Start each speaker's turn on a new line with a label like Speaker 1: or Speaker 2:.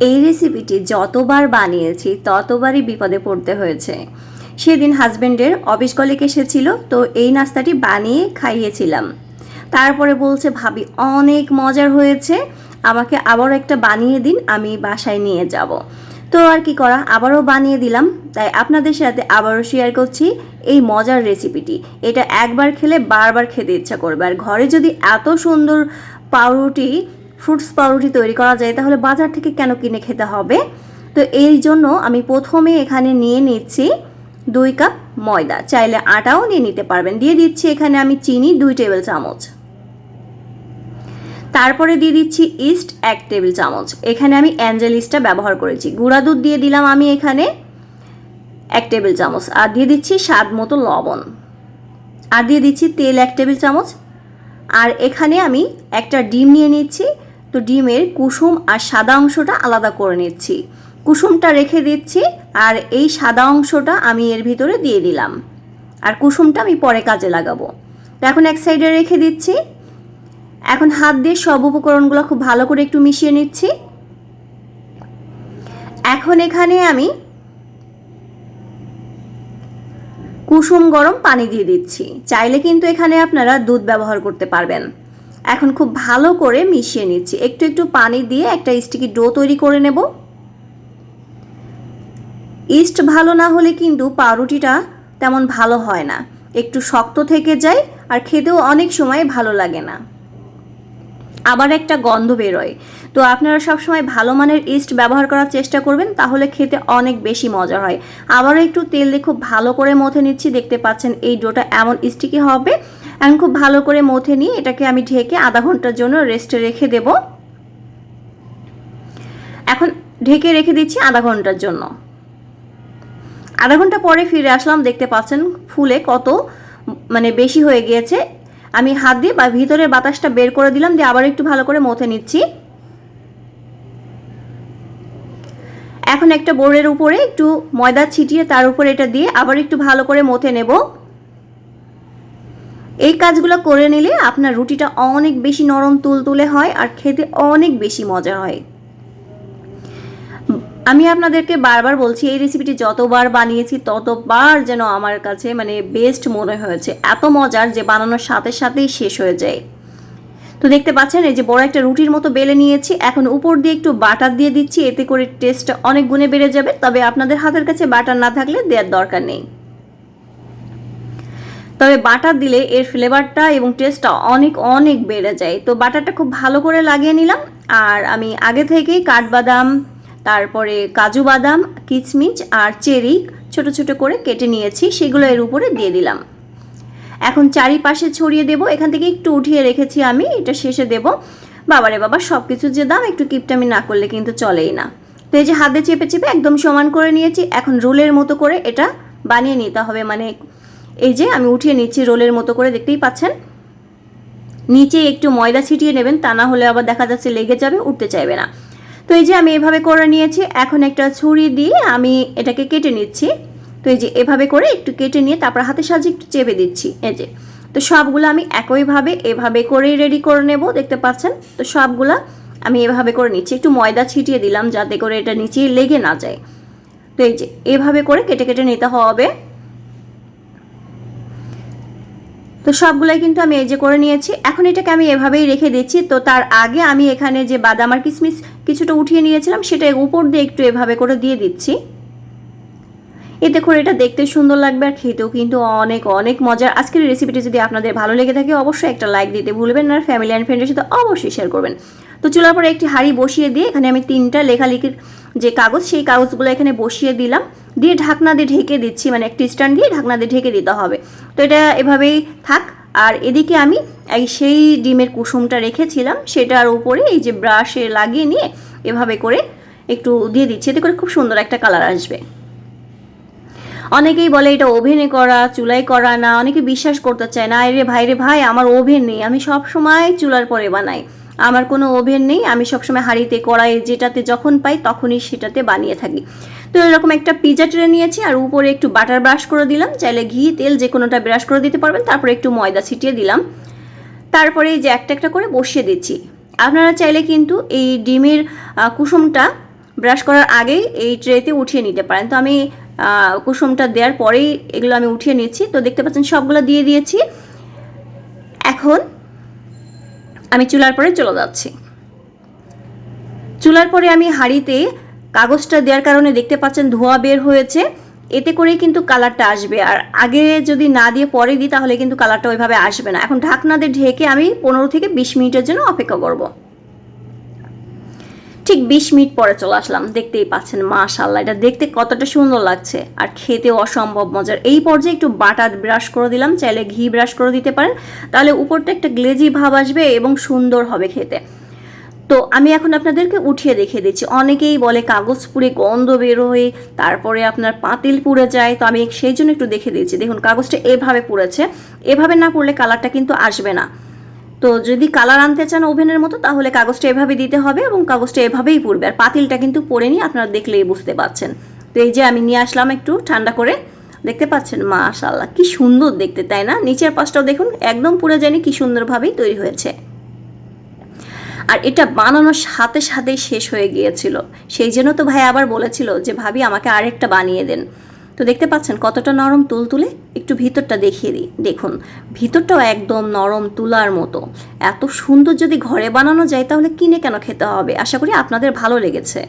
Speaker 1: এই রেসিপিটি যতবার বানিয়েছি, ততবারই বিপদে পড়তে হয়েছে। সেদিন হাজবেন্ডের অফিস কলিক এসেছিল, তো এই নাস্তাটি বানিয়ে খাইয়েছিলাম। তারপরে বলছে, ভাবি, অনেক মজার হয়েছে। আমাকে আবারও একটা বানিয়ে দিন, আমি বাসায় নিয়ে যাব। তো আর কি করা, আবারও বানিয়ে দিলাম। তাই আপনাদের সাথে আবারও শেয়ার করছি এই মজার রেসিপিটি এটা একবার খেলে বারবার খেতে ইচ্ছা করবে। আর ঘরে যদি এত সুন্দর পাউরুটি ফ্রুটস পাউরুটি তৈরি করা যায়, তাহলে বাজার থেকে কেন কিনে খেতে হবে? তো এই জন্য আমি প্রথমে এখানে নিয়ে নিচ্ছি দুই কাপ ময়দা। চাইলে আটাও নিয়ে নিতে পারবেন। দিয়ে দিচ্ছি এখানে আমি চিনি দুই টেবিল চামচ। তারপরে দিয়ে দিচ্ছি ইস্ট এক টেবিল চামচ। এখানে আমি অ্যাঞ্জেলিসটা ব্যবহার করেছি। গুঁড়া দুধ দিয়ে দিলাম আমি এখানে এক টেবিল চামচ। আর দিয়ে দিচ্ছি স্বাদ মতো লবণ। আর দিয়ে দিচ্ছি তেল এক টেবিল চামচ। আর এখানে আমি একটা ডিম নিয়ে নিচ্ছি। তো ডিমের কুসুম আর সাদা অংশটা আলাদা করে নিচ্ছি। কুসুমটা রেখে দিচ্ছি আর এই সাদা অংশটা আমি এর ভিতরে দিয়ে দিলাম। আর কুসুমটা আমি পরে কাজে লাগাবো। তো এখন এক সাইডে রেখে দিচ্ছি। এখন হাত দিয়ে সব উপকরণগুলো খুব ভালো করে একটু মিশিয়ে নিচ্ছি। এখন এখানে আমি কুসুম গরম পানি দিয়ে দিচ্ছি। চাইলে কিন্তু এখানে আপনারা দুধ ব্যবহার করতে পারবেন। এখন খুব ভালো করে মিশিয়ে নিচ্ছি। একটু একটু পানি দিয়ে একটা স্টিকি ডো তৈরি করে নেব। ইস্ট ভালো না হলে কিন্তু পাউরুটিটা তেমন ভালো হয় না। একটু শক্ত থেকে যায় আর খেতেও অনেক সময় ভালো লাগে না। আবার একটা গন্ধ বেরোয়। তো আপনারা সবসময় ভালো মানের ইস্ট ব্যবহার করার চেষ্টা করবেন, তাহলে খেতে অনেক বেশি মজা হয়। আবারও একটু তেল দিয়ে খুব ভালো করে মথে নিচ্ছি, দেখতে পাচ্ছেন এই ডোটা এমন স্টিকি হবে। এখন খুব ভালো করে মথে নিয়ে এটাকে আমি ঢেকে আধা ঘণ্টার জন্য রেস্টে রেখে দেব। এখন ঢেকে রেখে দিচ্ছি আধা ঘণ্টার জন্য। আধা ঘণ্টা পরে ফিরে আসলাম, দেখতে পাচ্ছেন ফুলে কত মানে বেশি হয়ে গিয়েছে। আমি হাত দিয়ে বা ভিতরের বাতাসটা বের করে দিলাম, দিয়ে আবার একটু ভালো করে মথে নিচ্ছি। এখন একটা বোর্ডের উপরে একটু ময়দা ছিটিয়ে তার উপরে এটা দিয়ে আবার একটু ভালো করে মথে নেব। এই কাজগুলো করে নিলে আপনার রুটিটা অনেক বেশি নরম, তুলতুলে হয় আর খেতে অনেক বেশি মজা হয়। আমি আপনাদেরকে বারবার বলছি, এই রেসিপিটি যতবার বানিয়েছি, ততবার যেন আমার কাছে মানে বেস্ট মনে হয়েছে। এত মজার যে বানানোর সাথে সাথেই শেষ হয়ে যায়। তো দেখতে পাচ্ছেন, এই যে বড় একটা রুটির মতো বেলে নিয়েছি। এখন উপর দিয়ে একটু বাটার দিয়ে দিচ্ছি, এতে করে টেস্টটা অনেক গুণে বেড়ে যাবে। তবে আপনাদের হাতের কাছে বাটার না থাকলে দেওয়ার দরকার নেই। তবে বাটার দিলে এর ফ্লেভারটা এবং টেস্টটা অনেক অনেক বেড়ে যায়। তো বাটারটা খুব ভালো করে লাগিয়ে নিলাম। আর আমি আগে থেকেই কাঠবাদাম তারপরে কাজু বাদাম, কিচমিচ আর চেরি ছোট ছোট করে কেটে নিয়েছি, সেগুলো এর উপরে দিয়ে দিলাম। এখন চারিপাশে ছড়িয়ে দেব, এখান থেকে একটু উঠিয়ে রেখেছি আমি, এটা শেষে দেব। বাবারে বাবা সব কিছু যে দাম একটু কিপটামি না করলে কিন্তু চলেই না। তো এই যে হাতে চেপে চেপে একদম সমান করে নিয়েছি, এখন রোলের মতো করে এটা বানিয়ে নিতে হবে। মানে এই যে আমি উঠিয়ে নিচ্ছি রোলের মতো করে, দেখতেই পাচ্ছেন? নিচে একটু ময়দা ছিটিয়ে নেবেন, তা না হলে আবার দেখা যাচ্ছে লেগে যাবে, উঠতে চাইবে না। এই যে আমি এভাবে করে নিয়েছি, এখন একটা ছুরি দিয়ে আমি এটাকে কেটে নিচ্ছি। তো এই যে এভাবে করে একটু কেটে নিয়ে তারপর হাতে সাজিয়ে একটু চেপে দিচ্ছি, এই যে। তো সবগুলো আমি একইভাবে, এভাবে করেই রেডি করে নেব, দেখতে পাচ্ছেন? তো সবগুলা আমি এভাবে করে নিচ্ছি। একটু ময়দা ছিটিয়ে দিলাম যাতে করে এটা নিচে লেগে না যায়। তো এই যে এভাবে করে কেটে কেটে নিতে হবে। তো সবগুলাই কিন্তু আমি এই যে করে নিয়েছি। এখন এটাকে আমি এভাবেই রেখে দিচ্ছি। তো তার আগে আমি এখানে যে বাদাম আর কিশমিশ কিছুটা উঠিয়ে নিয়েছিলাম, সেটা উপর দিয়ে একটু এভাবে করে দিয়ে দিচ্ছি। এতে করে এটা দেখতে সুন্দর লাগবে আর খেতেও কিন্তু অনেক অনেক মজার। আজকের রেসিপিটি যদি আপনাদের ভালো লেগে থাকে, অবশ্যই একটা লাইক দিতে ভুলবেন আর ফ্যামিলি অ্যান্ড ফ্রেন্ডের সাথে অবশ্যই শেয়ার করবেন। তো চুলার পরে একটি হাঁড়ি বসিয়ে দিয়ে এখানে আমি তিনটা লেখালেখির যে কাগজ, সেই কাগজগুলো এখানে বসিয়ে দিলাম। দিয়ে ঢাকনা দিয়ে ঢেকে দিচ্ছি মানে একটি স্ট্যান্ড দিয়ে ঢাকনা দিয়ে ঢেকে দিতে হবে। তো এটা এভাবেই থাক। আর এদিকে আমি এই সেই ডিমের কুসুমটা রেখেছিলাম, সেটার উপরে এই যে ব্রাশে লাগিয়ে নিয়ে এভাবে করে একটু দিয়ে দিচ্ছি। এতে করে খুব সুন্দর একটা কালার আসবে। অনেকেই বলে এটা ওভেনে করা, চুলায় করা না, অনেকে বিশ্বাস করতে চায় না রে ভাই রে ভাই, আমার ওভেন নেই, আমি সব সময় চুলার পরে বানাই। আমার কোনো ওভেন নেই, আমি সবসময় হাঁড়িতে কড়াই যেটাতে যখন পাই তখনই সেটাতে বানিয়ে থাকি। তো এরকম একটা পিজা ট্রে নিয়েছি, আর উপরে একটু বাটার ব্রাশ করে দিলাম। চাইলে ঘি, তেল যে কোনোটা ব্রাশ করে দিতে পারবেন, তারপরে একটু ময়দা ছিটিয়ে দিলাম। তারপরে এই যে একটা একটা করে বসিয়ে দিচ্ছি। আপনারা চাইলে কিন্তু এই ডিমের কুসুমটা ব্রাশ করার আগেই এই ট্রেতে উঠিয়ে নিতে পারেন। তো আমি কুসুমটা দেওয়ার পরেই এগুলো আমি উঠিয়ে নিচ্ছি। তো দেখতে পাচ্ছেন সবগুলো দিয়ে দিয়েছি। এখন আমি চুলার পরে চলে যাচ্ছি। চুলার পরে আমি হাঁড়িতে কাগজটা দেওয়ার কারণে দেখতে পাচ্ছেন ধোঁয়া বের হয়েছে। এতে করেই কিন্তু কালারটা আসবে। আর আগে যদি না দিয়ে পরে দিই, তাহলে কিন্তু কালারটা ওইভাবে আসবে না। এখন ঢাকনা দিয়ে ঢেকে আমি পনেরো থেকে বিশ মিনিটের জন্য অপেক্ষা করব। ঠিক বিশ মিনিট পরে চলে আসলাম। দেখতেই পাচ্ছেন মাশাল্লাহ এটা দেখতে কতটা সুন্দর লাগছে। আর খেতে অসম্ভব মজার। এই পর্যায়ে একটু বাটার ব্রাশ করে দিলাম। চাইলে ঘি ব্রাশ করে দিতে পারেন। তাহলে উপরটা একটা গ্লেজি ভাব আসবে এবং সুন্দর হবে খেতে। তো আমি এখন আপনাদেরকে উঠিয়ে দেখিয়ে দিচ্ছি। অনেকেই বলে কাগজ পুড়ে গন্ধ বেরোয় তারপরে আপনার পাতিল পুড়ে যায়। তো আমি সেই জন্য একটু দেখে দিয়েছি দেখুন, কাগজটা এভাবে পুড়েছে। এভাবে না পড়লে কালারটা কিন্তু আসবে না। তো যদি কালার আনতে চান ওভেনের মতো, তাহলে কাগজটা এভাবে দিতে হবে এবং কাগজটা এভাবেই পুড়বে। আর পাতিলটা কিন্তু পড়েনি, আপনারা দেখলেই বুঝতে পাচ্ছেন তো এই যে আমি নিয়ে আসলাম একটু ঠান্ডা করে। দেখতে পাচ্ছেন? মাশাল্লাহ কি সুন্দর দেখতে, তাই না? নিচের পাশটাও দেখুন, একদম পুড়ে জানি কি সুন্দরভাবেই তৈরি হয়েছে। আর এটা বানানোর সাথে সাথেই শেষ হয়ে গিয়েছিল। সেই জন্য তো ভাই আবার বলেছিল যে, ভাবি, আমাকে আরেকটা বানিয়ে দেন। তো দেখতে পাচ্ছেন কতটা নরম তুল তুলে একটু ভিতরটা দেখিয়ে দিই। দেখুন, ভিতরটাও একদম নরম তুলার মতো। এত সুন্দর যদি ঘরে বানানো যায়, তাহলে কিনে কেন খেতে হবে? আশা করি আপনাদের ভালো লেগেছে।